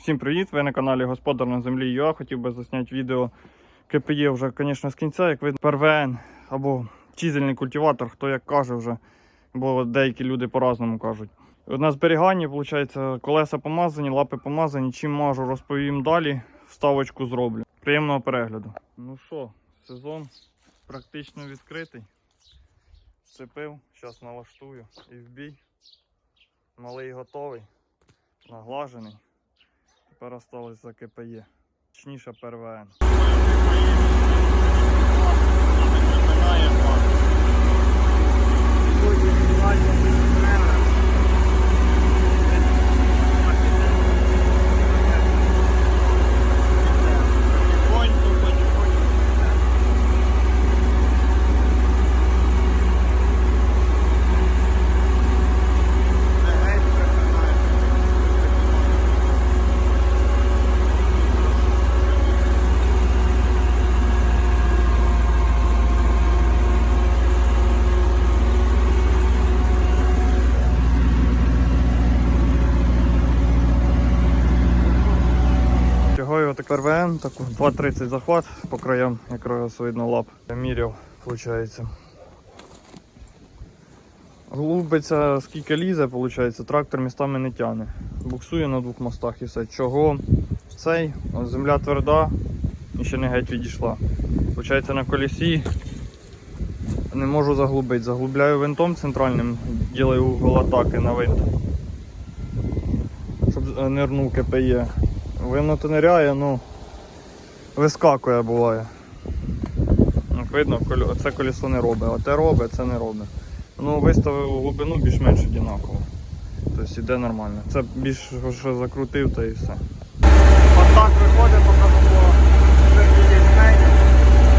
Всім привіт! Ви на каналі Господар на землі ЮА. Хотів би засняти відео КПЄ вже, звісно, з кінця, як видно, ПРВН або чизельний культиватор, хто як каже вже, бо деякі люди по-разному кажуть. На зберіганні, виходить, колеса помазані, лапи помазані. Чим можу, розповім далі. Вставочку зроблю. Приємного перегляду. Ну що, сезон практично відкритий. Сцепив, зараз налаштую і в бій. Малий готовий, наглажений. Тепер осталось за КПЄ. Точніше ПРВН. Тепер таку 2.30 захват по краям, якраз видно лап. Я Міряв, виходить. Глубиться скільки лізе, виходить, трактор містами не тягне. Буксує на двох мостах і все. Чого цей? От земля тверда і ще не геть відійшла. Получається на колесі не можу заглубити. Заглубляю винтом центральним, ділаю угол атаки на винт. Щоб е, нирнув КПЄ. То ниряє, ну вискакує буває. Як видно, це колесо не робить, а те робить, це не робить. Ну, виставив глибину більш-менш однаково. Тобто йде нормально. Це більш що закрутив, та і все. Ось так виходить, поки було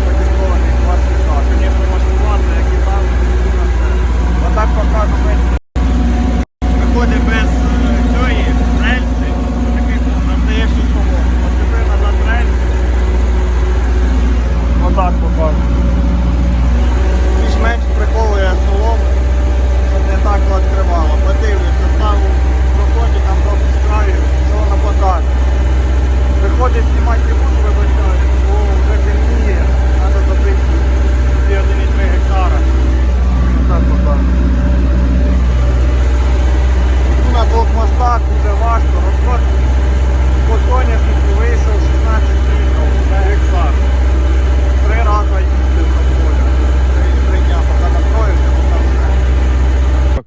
подіскований класний Звісно, можна як і там. Отак покажу весь виходить без е, цієї рельси, таких настоящий колон. От тепер назад рельси. Отак покажу. Більш-менш приколує солому, щоб не так відкривало. Подивлюся, ставу в роботі, там трохи з краю, що воно покаже. Виходить знімати не буду, вибачаю, бо вже темніє, треба забити 2,3 гектара. Отак покажу. Ну, на двох мостах дуже важко. Розход по соняшнику вийшов 16 літрів на гектар. Три рази їздив на поле. Три- Три дня, поки настроївся, поки все. Так,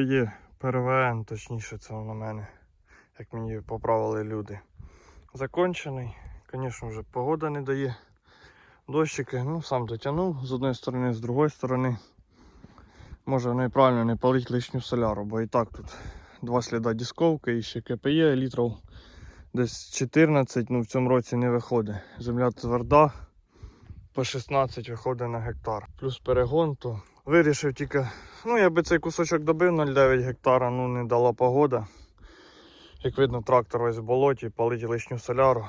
КПЄ, ПРВН, точніше, це на мене, як мені поправили люди. Закончений. Звісно, вже погода не дає. Дощики, ну сам дотягнув з одної сторони, з другої сторони. Може воно правильно не палить лишню соляру, бо і так тут два сліда дисковки і ще КПЄ літрів десь 14, ну в цьому році не виходить. Земля тверда, по 16 виходить на гектар. Плюс перегон, то вирішив тільки, ну я би цей кусочок добив 0,9 гектара, ну не дала погода. Як видно, трактор весь в болоті, палить лишню соляру.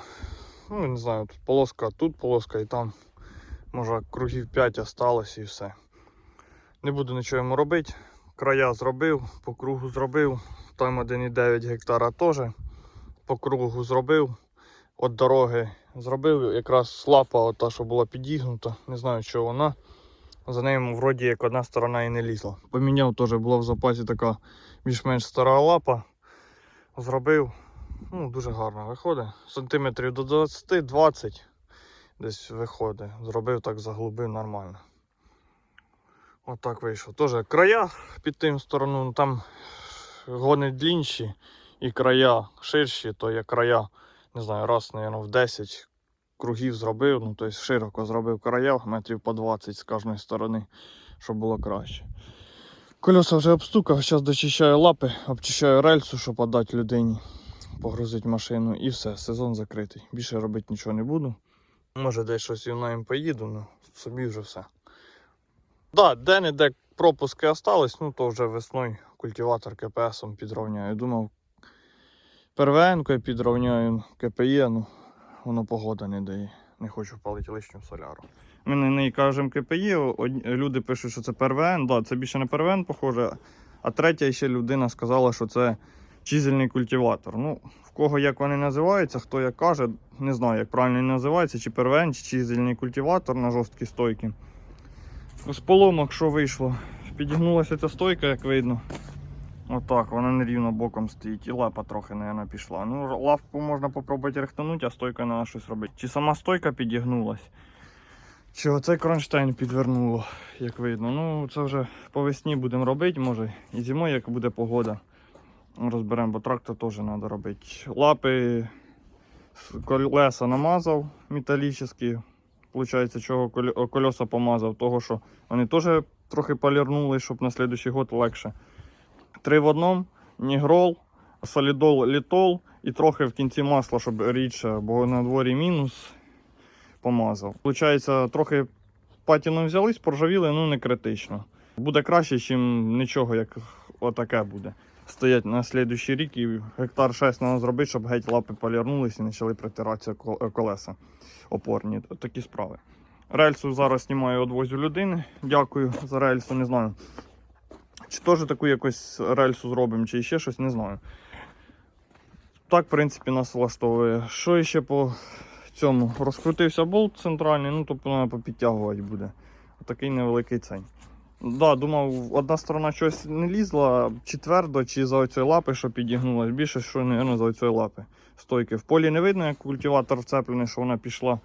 Ну не знаю, тут полоска, тут полоска і там. Може кругів 5 осталось і все. Не буду нічого йому робити. Края зробив, по кругу зробив. Там 1,9 гектара теж по кругу зробив. От дороги зробив. Якраз лапа, ота, що була підігнута. Не знаю, що вона. За нею вроді як одна сторона і не лізла. Поміняв теж була в запасі така більш-менш стара лапа. Зробив. Ну, дуже гарно виходить. Сантиметрів до 20-20 десь виходить. Зробив так, заглубив нормально. Отак вийшло. Теж края під тим стороною, ну, там гони длінші і края ширші, то я края, не знаю, раз, мабуть, в 10 кругів зробив, ну тобто широко зробив края, метрів по 20 з кожної сторони, щоб було краще. Колеса вже обстукав, зараз дочищаю лапи, обчищаю рельсу, щоб подати людині, погрузити машину і все, сезон закритий. Більше робити нічого не буду. Може десь щось і їм поїду, але собі вже все. Да, де-не-де пропуски остались, ну то вже весною культиватор КПСом підровняю. Думав, первенкою підровняю КПЄ, ну воно погода не дає. Не хочу палити лишню соляру. Ми на неї кажемо одні- люди пишуть, що це ПРВН. Да, це більше не ПРВН, похоже. А третя ще людина сказала, що це чизельний культиватор. Ну, в кого як вони називаються, хто як каже, не знаю, як правильно називається, чи первен, чи чизельний культиватор на жорсткі стойки. З поломок що вийшло? Підігнулася ця стойка, як видно. Отак, вона нерівно боком стоїть. І лапа трохи, мабуть, пішла. Ну, лапку можна попробувати рихтанути, а стойка треба щось робити. Чи сама стойка підігнулась, чи оцей кронштейн підвернуло, як видно. Ну, це вже по весні будемо робити, може, і зимою, як буде погода. Розберемо, бо трактор теж треба робити. Лапи колеса намазав металічні. Получається, чого коль- колеса помазав, того що вони теж трохи полірнули, щоб на слідуючий год легше. Три в одному, нігрол, солідол, літол і трохи в кінці масла, щоб рідше, бо на дворі мінус помазав. Получається, трохи патіну взялись, поржавіли, ну не критично. Буде краще, ніж нічого, як отаке буде. Стоять на слідуючий рік і гектар 6 треба зробити, щоб геть лапи полірнулися і почали притиратися е, колеса опорні. Такі справи. Рельсу зараз знімаю одвозю людини. Дякую за рельсу, не знаю. Чи теж таку якусь рельсу зробимо, чи ще щось, не знаю. Так, в принципі, нас влаштовує. Що ще по цьому? Розкрутився болт центральний, ну тобто треба попідтягувати буде. Такий невеликий цей. Да, думав, одна сторона щось не лізла, чи твердо, чи за оцієї лапи, що підігнулась. Більше, що, мабуть, за оцієї лапи. Стойки. В полі не видно, як культиватор вцеплений, що вона пішла.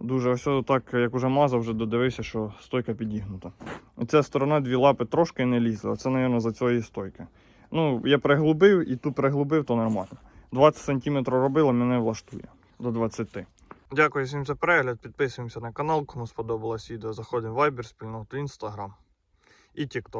Дуже ось так, як уже мазав, вже додивився, що стойка підігнута. Оця сторона дві лапи трошки не лізла. Це, мабуть, за цієї стойки. Ну, я приглубив і ту приглубив, то нормально. 20 см робило, мене влаштує до 20. Дякую всім за перегляд. Підписуємося на канал. Кому сподобалось відео, заходимо в Viber, спільноту Instagram і TikTok.